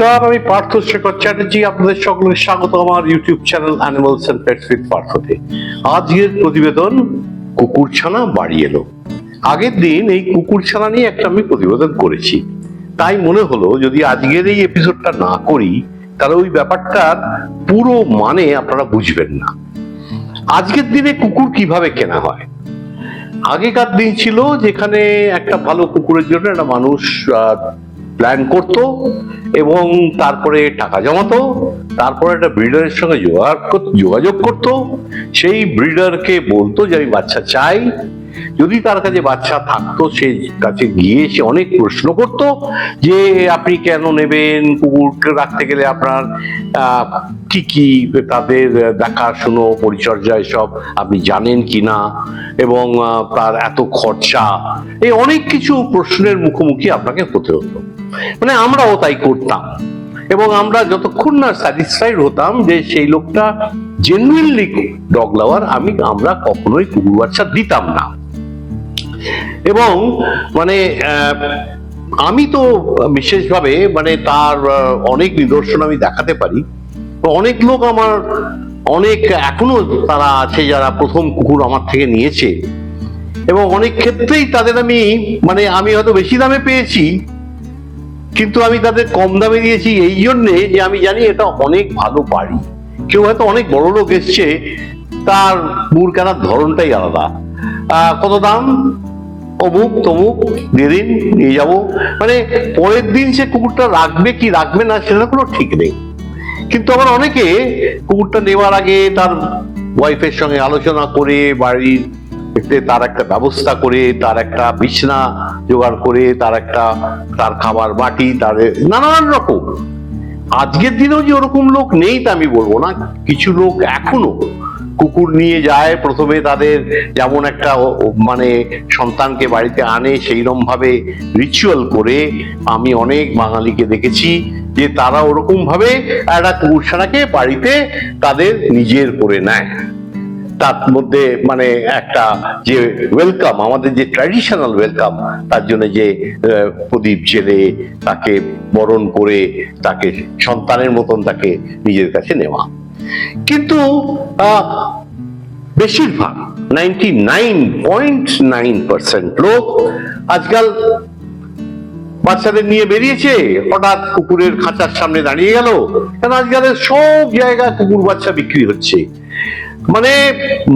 নমস্কার, আমি পার্থ শেখর চ্যাটার্জি, আপনাদের সকলের স্বাগত আমার YouTube channel animals and pets with পার্থতে। আজকের প্রতিবেদন কুকুর ছানা বাড়ি এলো। আগের দিন এই কুকুর ছানা নিয়ে একটা আমি প্রতিবেদন করেছি। তাই মনে হলো, যদি আজকের এই এপিসোডটা না করি, তাহলে ওই ব্যাপারটার পুরো মানে আপনারা বুঝবেন না। আজকের দিনে কুকুর কীভাবে কেনা হয়? আগেকার দিন ছিল যেখানে একটা ভালো কুকুরের জন্য একটা মানুষ প্ল্যান করত এবং তারপরে টাকা জমাতো, তারপরে একটা ব্রিডারের সঙ্গে যোগাযোগ কর- যোগাযোগ করত। সেই ব্রিডারকে বলতো যে, আমি বাচ্চা চাই। যদি তার কাছে বাচ্চা থাকতো, সে কাছে গিয়ে সে অনেক প্রশ্ন করত যে, আপনি কেন নেবেন? কুকুরকে রাখতে গেলে আপনার কি কি তাদের দেখাশুনো, পরিচর্যা এসব আপনি জানেন কি না? এবং তার এত খরচা, এই অনেক কিছু প্রশ্নের মুখোমুখি আপনাকে হতে হতো। মানে আমরাও তাই করতাম। এবং আমরা যতক্ষণ না স্যাটিসফাইড হতাম যে সেই লোকটা জেনুইনলি ডগ লাভার আমি, আমরা কখনোই কুকুর বাচ্চা দিতাম না। এবং মানে আমি তো বিশেষভাবে মানে তার অনেক নিদর্শন আমি দেখাতে পারি। অনেক লোক আমার, অনেক এখনও তারা আছে যারা প্রথম কুকুর আমার থেকে নিয়েছে। এবং অনেক ক্ষেত্রেই তাদের আমি মানে আমি হয়তো বেশি দামে পেয়েছি কিন্তু আমি তাদের কম দামে দিয়েছি, এই জন্যে যে আমি জানি এটা অনেক ভালো বাড়ি। কেউ হয়তো অনেক বড় লোক এসছে, তার মুর কেনার ধরনটাই আলাদা। কত দাম? অমুক, তমুক দিয়ে দিন নিয়ে যাব। মানে পরের দিন সে কুকুরটা রাখবে কি রাখবে না সেটা কোনো ঠিক নেই। কিন্তু আবার অনেকে কুকুরটা নেওয়ার আগে তার ওয়াইফের সঙ্গে আলোচনা করে বাড়ির তার একটা ব্যবস্থা করে, তার একটা বিছনা জোগাড় করে, তার একটা, তার খাবার বাটি, তার নানান রকম। আজকের দিনেও যে ওরকম লোক নেই তা আমি বলব না। কিছু লোক এখনও কুকুর নিয়ে যায়, প্রথমে তাদের যেমন একটা মানে সন্তানকে বাড়িতে আনে সেইরকম ভাবে রিচুয়াল করে। আমি অনেক বাঙালিকে দেখেছি যে তারা ওরকম ভাবে একটা কুকুর ছানাকে বাড়িতে তাদের নিজের করে নেয়। তার মধ্যে মানে একটা যে ওয়েলকাম আমাদের যে ট্র্যাডিশনাল ওয়েলকাম তার জন্য যে প্রদীপ জেলে তাকে বরণ করে তাকে সন্তানের মতন তাকে নিজের কাছে নেওয়া। কিন্তু বেশিরভাগ ninety nine point nine percent লোক আজকাল বাচ্চাদের নিয়ে বেরিয়েছে, হঠাৎ কুকুরের খাঁচার সামনে দাঁড়িয়ে গেল। কারণ আজকালের সব জায়গায় কুকুর বাচ্চা বিক্রি হচ্ছে। মানে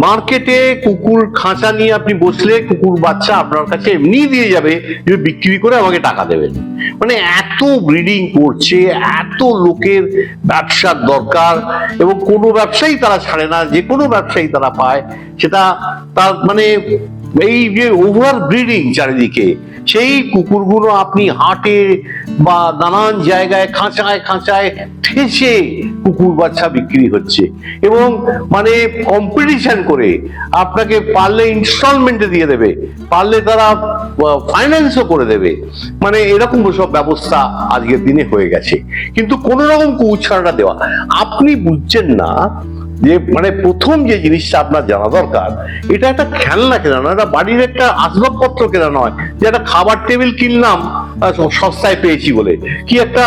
মার্কেটে কুকুর খাঁচা নিয়ে আপনি বসলে কুকুর বাচ্চা আপনার কাছে এমনি দিয়ে যাবে, যে বিক্রি করে আমাকে টাকা দেবেন। মানে এত ব্রিডিং করছে, এত লোকের ব্যবসার দরকার, এবং কোনো ব্যবসায়ী তারা ছাড়ে না যে কোনো ব্যবসায়ী তারা পায়, সেটা তার মানে এই যে ওভার ব্রিডিং চারিদিকে, সেই কুকুরগুলো আপনি হাটে বা নানান জায়গায় খাঁচায় খাঁচায় ঠেসে কুকুর বাচ্চা বিক্রি হচ্ছে। এবং মানে কম্পিটিশন করে আপনাকে পারলে ইনস্টলমেন্টে দিয়ে দেবে, পারলে তারা ফাইন্যান্সও করে দেবে। মানে এরকম সব ব্যবস্থা আজকের দিনে হয়ে গেছে। কিন্তু কোন রকম কুকুর দেওয়া, আপনি বুঝছেন না যে মানে প্রথম যে জিনিসটা আপনার জানা দরকার, এটা একটা খেলনা কেনা নয় এটা বাড়ির একটা আসবাবপত্র কেনা নয় যে একটা খাবার টেবিল কিনলাম সস্তায় পেয়েছি বলে। কি একটা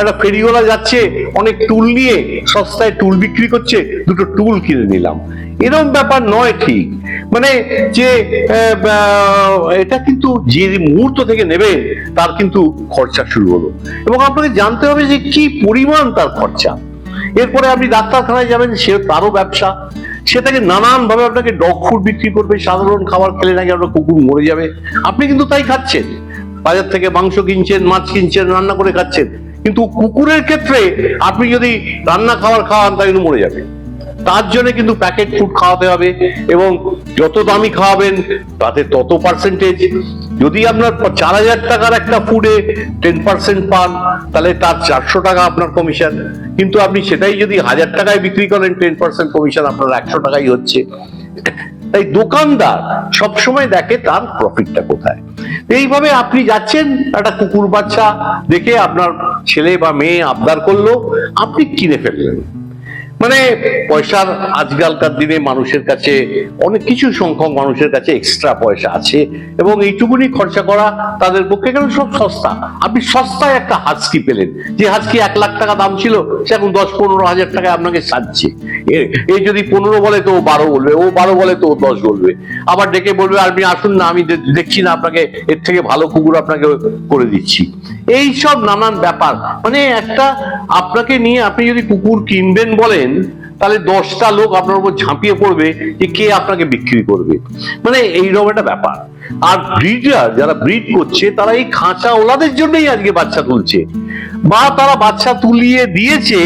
একটা ফেরিওয়ালা যাচ্ছে, অনেক টুল নিয়ে সস্তায় টুল বিক্রি করছে, দুটো টুল কিনে নিলাম। এরকম ব্যাপার নয় ঠিক। মানে যে এটা কিন্তু যে মুহূর্ত থেকে নেবে, তার কিন্তু খরচা শুরু হলো। এবং আপনাকে জানতে হবে যে কি পরিমাণ তার খরচা। এরপরে আপনি ডাক্তারখানায় যাবেন, সে তারও ব্যবসা। সে তাকে নানানভাবে আপনাকে ডগ ফুড বিক্রি করবে, সাধারণ খাবার খেলে নাকি আপনার কুকুর মরে যাবে। আপনি কিন্তু তাই খাচ্ছেন। বাজার থেকে মাংস কিনছেন, মাছ কিনছেন, রান্না করে খাচ্ছেন। কিন্তু কুকুরের ক্ষেত্রে আপনি যদি রান্না খাবার খাওয়ান তা কিন্তু মরে যাবে। তার জন্য কিন্তু প্যাকেট ফুড খাওয়াতে হবে এবং যত দামি খাওয়াবেন, তাতে তত পার্সেন্টেজ যদি আপনার চার হাজার টাকার একটা ফুডে টেন পার্সেন্ট পান, তাহলে তার চারশো টাকা আপনার কমিশন কিন্তু আপনি সেটাই যদি হাজার টাকায় বিক্রি করেন টেন পার্সেন্ট কমিশন আপনার একশো টাকাই হচ্ছে। তাই দোকানদার সবসময় দেখে তার প্রফিটটা কোথায়। এইভাবে আপনি যাচ্ছেন, একটা কুকুর বাচ্চা দেখে আপনার ছেলে বা মেয়ে আবদার করল, আপনি কিনে ফেললেন। মানে পয়সার আজকালকার দিনে মানুষের কাছে, অনেক কিছু সংখ্যক মানুষের কাছে এক্সট্রা পয়সা আছে এবং এইটুকুনি খরচা করা তাদের পক্ষে কেন সব সস্তা? আপনি সস্তায় একটা হাজকি পেলেন। যে হাজকি এক লাখ টাকা দাম ছিল, সে এখন দশ পনেরো হাজার টাকায় আপনাকে সাজছে। এই যদি পনেরো বলে তো ও বারো বলবে, ও বারো বলে তো ও দশ বলবে। আবার ডেকে বলবে আপনি আসুন না, আমি দেখছি না আপনাকে, এর থেকে ভালো কুকুর আপনাকে করে দিচ্ছি। এই সব নানান ব্যাপার। মানে একটা আপনাকে নিয়ে আপনি যদি কুকুর কিনবেন বলেন তাহলে দশটা লোক আপনার উপর ঝাঁপিয়ে পড়বে যে কে আপনাকে বিক্রি করবে। মানে এইরকম একটা ব্যাপার। আর ব্রিডার যারা ব্রিড করছে, তারা এই খাঁচা ওলাদের জন্যই আজকে বাচ্চা তুলছে। বা তারা বাচ্চা তুলিয়ে দিয়েছে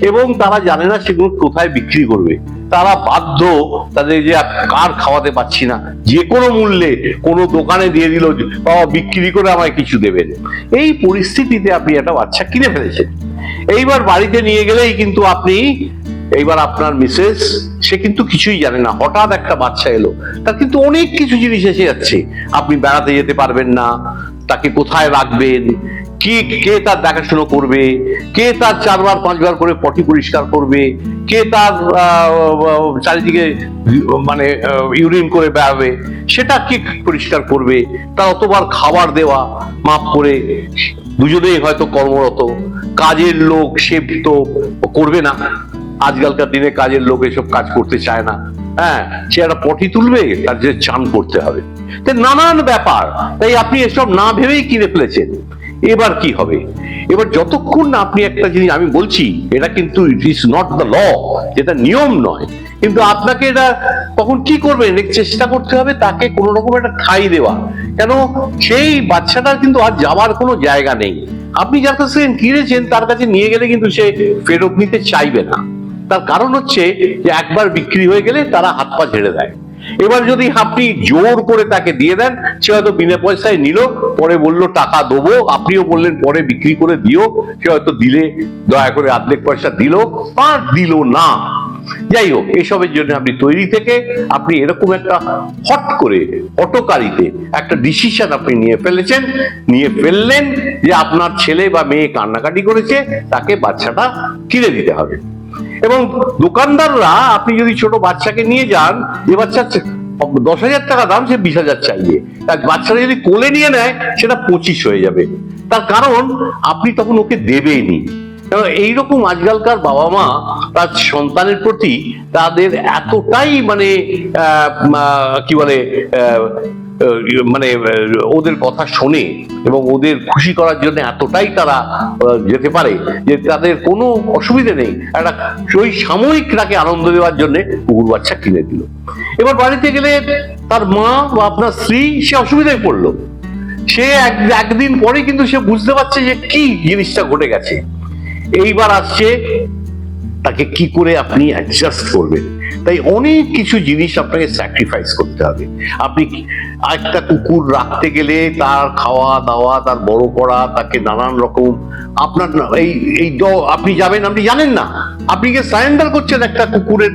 এবং তারা জানে না সেগুলো কোথায় বিক্রি করবে। তারা বাধ্য তাদের যে কার খাওয়াতে পাচ্ছি না। যে কোনো মূল্যে কোনো দোকানে দিয়ে দিল বাবা, বিক্রি করে আমায় কিছু দেবেন। এই পরিস্থিতিতে আপনি একটা বাচ্চা কিনে ফেলেছেন। এইবার বাড়িতে নিয়ে গেলেই কিন্তু আপনি, এইবার আপনার মিসেস, সে কিন্তু কিছুই জানে না। হঠাৎ একটা বাচ্চা এলো। তার কিন্তু অনেক কিছু জিনিস এসে যাচ্ছে। আপনি বেড়াতে যেতে পারবেন না। তাকে কোথায় রাখবেন? কে কে তার দেখাশুনো করবে? কে তার চারবার, পাঁচবার করে পটি পরিষ্কার করবে? কে তার চারিদিকে মানে ইউরিন করে বেড়াবে? সেটা কে পরিষ্কার করবে? তার অতবার খাবার দেওয়া মাপ করে। দুজনেই হয়তো কর্মরত। কাজের লোক সে তো করবে না। আজকালকার দিনে কাজের লোক এসব কাজ করতে চায় না। হ্যাঁ সে একটা পটি তুলবে, তার যে চান করতে হবে। নানান ব্যাপার। তাই আপনি এসব না ভেবেই কিনে ফেলেছেন। এবার কি হবে? এবার যতক্ষণ না আপনি একটা জিনিস, আমি বলছি, এটা কিন্তু it is not the law যেটা নিয়ম নয়। কিন্তু আপনাকে এটা তখন কি করবেন চেষ্টা করতে হবে তাকে কোনো রকম একটা ঠাই দেওয়া। কেন? সেই বাচ্চাটার কিন্তু আর যাওয়ার কোনো জায়গা নেই। আপনি যার কাছ কিনেছেন, তার কাছে নিয়ে গেলে কিন্তু সে ফেরত নিতে চাইবে না। তার কারণ হচ্ছে যে একবার বিক্রি হয়ে গেলে তারা হাত পা ঝেড়ে দেয়। এবার যদি আপনি জোর করে তাকে দিয়ে দেন, সে হয়তো বিনা পয়সায় নিল, পরে বলল, টাকা দেবো। আপনিও বললেন, পরে বিক্রি করে দিও। সে হয়তো দিলে, দয়া করে অর্ধেক পয়সা দিল বা দিল না। যাই হোক, এসবের জন্য আপনি তৈরি থেকে, আপনি এরকম একটা হট করে, অটোকারিতে একটা ডিসিশন আপনি নিয়ে ফেলেছেন, নিয়ে ফেললেন যে আপনার ছেলে বা মেয়ে কান্নাকাটি করেছে, তাকে বাচ্চাটা কিনে দিতে হবে। এবং দোকানদাররা, আপনি যদি ছোট বাচ্চাকে নিয়ে যান, যে বাচ্চা দশ হাজার টাকা দাম, সে বিশ হাজার চাইবে। বাচ্চারা যদি কোলে নিয়ে নেয়, সেটা পঁচিশ হয়ে যাবে। তার কারণ, আপনি তখন ওকে দেবেনি এইরকম আজকালকার বাবা মা তার সন্তানের প্রতি তাদের এতটাই মানে কি বলে মানে ওদের কথা শোনে এবং ওদের খুশি করার জন্য এতটাই তারা যেতে পারে যে তাদের কোনো অসুবিধে নেই। একটা ওই সাময়িক তাকে আনন্দ দেওয়ার জন্য কুকুর বাচ্চা কিনে দিল। এবার বাড়িতে গেলে তার মা বা আপনার স্ত্রী সে অসুবিধায় পড়ল। সে এক- একদিন পরে কিন্তু সে বুঝতে পারছে যে কি জিনিসটা ঘটে গেছে। এইবার আসছে, তাকে কি করে আপনি অ্যাডজাস্ট করবেন? তাই অনেক কিছু জিনিস আপনাকে স্যাক্রিফাইস করতে হবে। আপনি একটা কুকুর রাখতে গেলে তার খাওয়া দাওয়া, তার বড় করা, তাকে নানান রকম আপনার এই এই আপনি যাবেন, আপনি জানেন না। আপনি গিয়ে সারেন্ডার করছেন একটা কুকুরের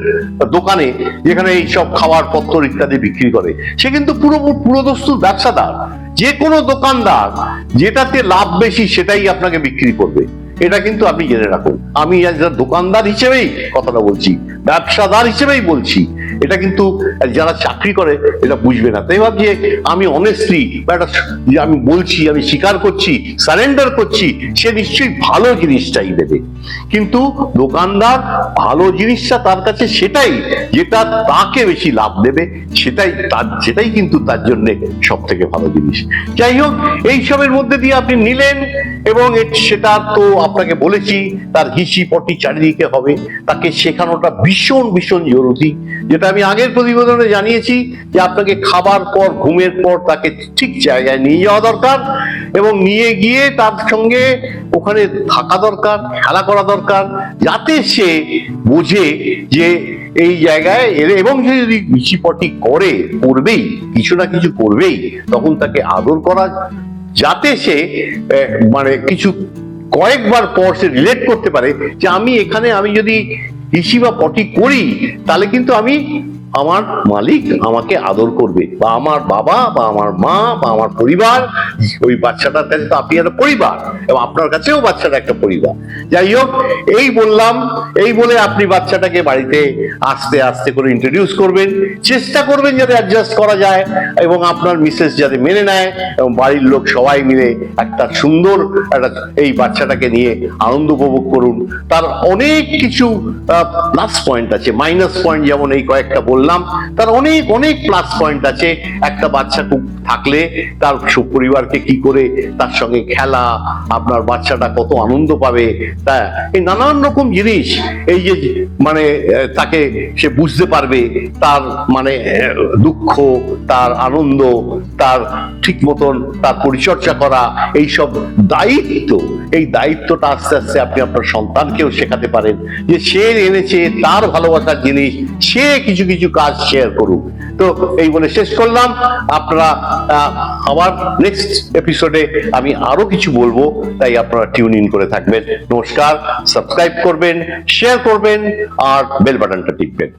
দোকানে, যেখানে এই সব খাবার পত্র ইত্যাদি বিক্রি করে। সে কিন্তু পুরো পুরোদস্তুর ব্যবসাদার। যে কোনো দোকানদার, যেটাতে লাভ বেশি সেটাই আপনাকে বিক্রি করবে। এটা কিন্তু আপনি জেনে রাখুন। আমি দোকানদার হিসেবেই কথাটা বলছি। ব্যবসাদার হিসেবেই বলছি। এটা কিন্তু যারা চাকরি করে, এটা বুঝবে না। তাই ভাবছি আমি অনেস্টলি বা একটা আমি বলছি, আমি স্বীকার করছি সারেন্ডার করছি, সে নিশ্চয়ই ভালো জিনিসটাই দেবে। কিন্তু দোকানদার ভালো জিনিসটা তার কাছে সেটাই যেটা তাকে বেশি লাভ দেবে, সেটাই তার, সেটাই কিন্তু তার জন্য সব থেকে ভালো জিনিস। যাই হোক এইসবের মধ্যে দিয়ে আপনি নিলেন এবং সেটা তো আপনাকে বলেছি, তার হিসি পটি চারিদিকে হবে। তাকে শেখানোটা ভীষণ ভীষণ জরুরি। যেটা আমি আগের প্রতিবেদনে জানিয়েছি যে আপনাকে খাবার পর, ঘুমের পর তাকে ঠিক জায়গায় নিয়ে যাওয়া দরকার এবং নিয়ে গিয়ে তার সঙ্গে ওখানে থাকা দরকার, খেলা করা দরকার, যাতে সে বোঝে যে এই জায়গায় এলে এবং সে যদি বিচিপটি করে, করবেই, কিছু না কিছু করবেই, তখন তাকে আদর করা, যাতে সে মানে কিছু কয়েকবার পর সে রিলেট করতে পারে যে আমি এখানে, আমি যদি হিসি বা পটি করি তাহলে কিন্তু আমি আমার মালিক আমাকে আদর করবে। বা আমার বাবা, বা আমার মা, বা আমার পরিবার, ওই বাচ্চাটার কাছে তো আপনি একটা পরিবার, এবং আপনার কাছেও বাচ্চাটা একটা পরিবার। যাই হোক, এই বললাম, এই বলে আপনি বাচ্চাটাকে বাড়িতে আস্তে আস্তে করে ইন্ট্রোডিউস করবেন, চেষ্টা করবেন যাতে অ্যাডজাস্ট করা যায়, এবং আপনার মিসেস যাতে মেনে নেয়, এবং বাড়ির লোক সবাই মিলে একটা সুন্দর একটা এই বাচ্চাটাকে নিয়ে আনন্দ উপভোগ করুন। তার অনেক কিছু প্লাস পয়েন্ট আছে মাইনাস পয়েন্ট যেমন এই কয়েকটা বললাম তার অনেক অনেক প্লাস পয়েন্ট আছে। একটা বাচ্চা থাকলে তার পরিবারকে কি করে তার সঙ্গে খেলা, আপনার বাচ্চাটা কত আনন্দ পাবে, তা এই নানান রকম জিনিস, এই যে মানে তাকে সে বুঝতে পারবে, তার মানে দুঃখ, তার আনন্দ, তার ঠিক মতন তার পরিচর্যা করা এই সব দায়িত্ব, এই দায়িত্বটা আস্তে আস্তে আপনি আপনার সন্তানকেও শেখাতে পারেন যে সে এনেছে, তার ভালোবাসার জিনিস, সে কিছু কিছু কাজ শেয়ার করুক। তো এই বলে শেষ করলাম। আপনারা আমার নেক্সট এপিসোডে আমি আরও কিছু বলব, তাই আপনারা টিউন ইন করে থাকবেন। নমস্কার সাবস্ক্রাইব করবেন শেয়ার করবেন, আর বেল বাটনটা টিপবেন।